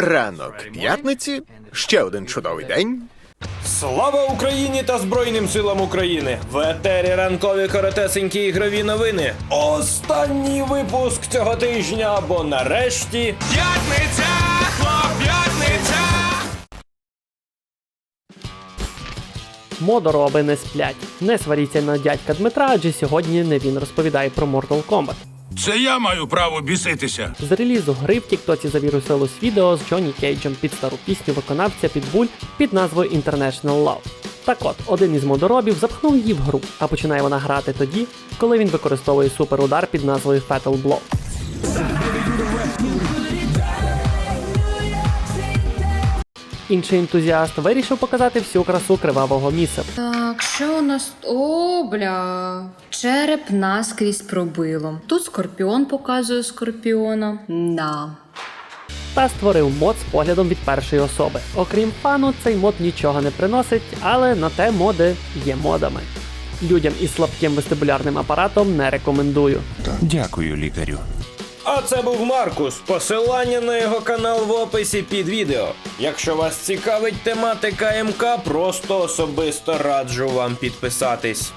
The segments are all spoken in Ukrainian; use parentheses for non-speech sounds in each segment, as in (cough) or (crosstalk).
Ранок п'ятниці, ще один чудовий день. Слава Україні та Збройним силам України! В етері ранкові коротесенькі ігрові новини. Останній випуск цього тижня, бо нарешті П'ятниця, хлоп, п'ятниця! Модороби не сплять. Не сваріться на дядька Дмитра, адже сьогодні не він розповідає про Mortal Kombat. Це я маю право біситися. З релізу гри в Тіктоці завірусилось відео з Джонні Кейджем під стару пісню виконавця під буль під назвою International Love. Так от, один із модоробів запхнув її в гру, а починає вона грати тоді, коли він використовує суперудар під назвою Fatal Blow. Інший ентузіаст вирішив показати всю красу кривавого міса. Так, що у нас. О, бля. Череп наскрізь пробило. Тут скорпіон показує скорпіона. Да. та створив мод з поглядом від першої особи. Окрім фану, цей мод нічого не приносить, але на те моди є модами. Людям із слабким вестибулярним апаратом не рекомендую. Дякую, лікарю. А це був Маркус. Посилання на його канал в описі під відео. Якщо вас цікавить тематика МК, просто особисто раджу вам підписатись.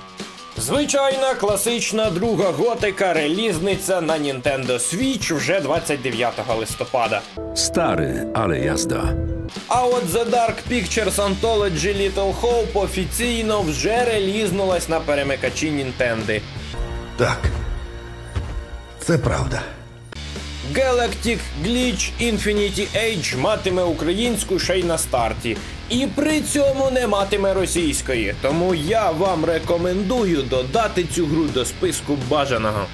Звичайна класична друга готика релізниця на Nintendo Switch вже 29 листопада. Stary, ale jazda. А от The Dark Pictures Anthology Little Hope офіційно вже релізнулась на перемикачі Nintendo. Так. Це правда. Galactic Glitch Infinity Age матиме українську ще й на старті. І при цьому не матиме російської. Тому я вам рекомендую додати цю гру до списку бажаного.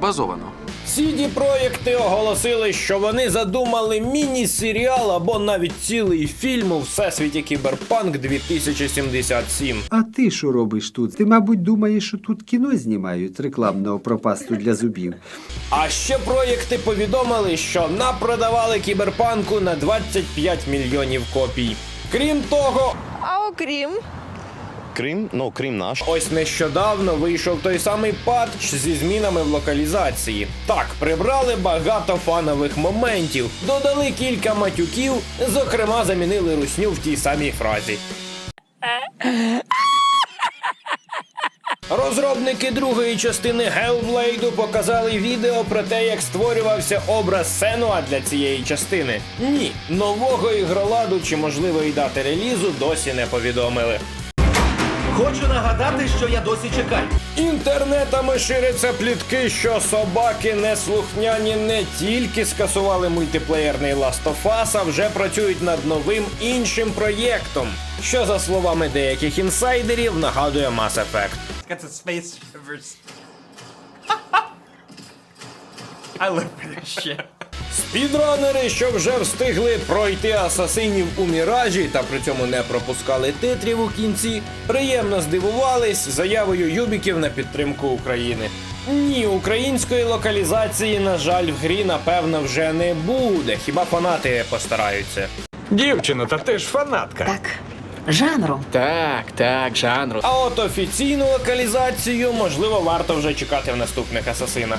Базовано. CD проєкти оголосили, що вони задумали міні-серіал або навіть цілий фільм у всесвіті Кіберпанк 2077. А ти що робиш тут? Ти, мабуть, думаєш, що тут кіно знімають рекламного пропасту для зубів. А ще проєкти повідомили, що напродавали кіберпанку на 25 мільйонів копій. Крім того, А окрім Крим, ну крім наш. ось нещодавно вийшов той самий патч зі змінами в локалізації. Так, прибрали багато фанових моментів, додали кілька матюків, зокрема, замінили русню в тій самій фразі. Розробники другої частини Hellblade показали відео про те, як створювався образ Сенуа для цієї частини. Ні, нового ігроладу чи можливої дати релізу досі не повідомили. Хочу нагадати, що я досі чекаю. Інтернетами ширяться плітки, що собаки неслухняні не тільки скасували мультиплеєрний Last of Us, а вже працюють над новим іншим проєктом, що за словами деяких інсайдерів нагадує Mass Effect. Get space. (laughs) I for this shit. Спідранери, що вже встигли пройти асасинів у міражі та при цьому не пропускали титрів у кінці, приємно здивувались заявою Юбіків на підтримку України. Ні, української локалізації, на жаль, в грі напевно вже не буде. Хіба фанати постараються. Дівчино, та ти ж фанатка. так. Жанру. Так, так, жанру. А от офіційну локалізацію, можливо, варто вже чекати в наступних асасинах.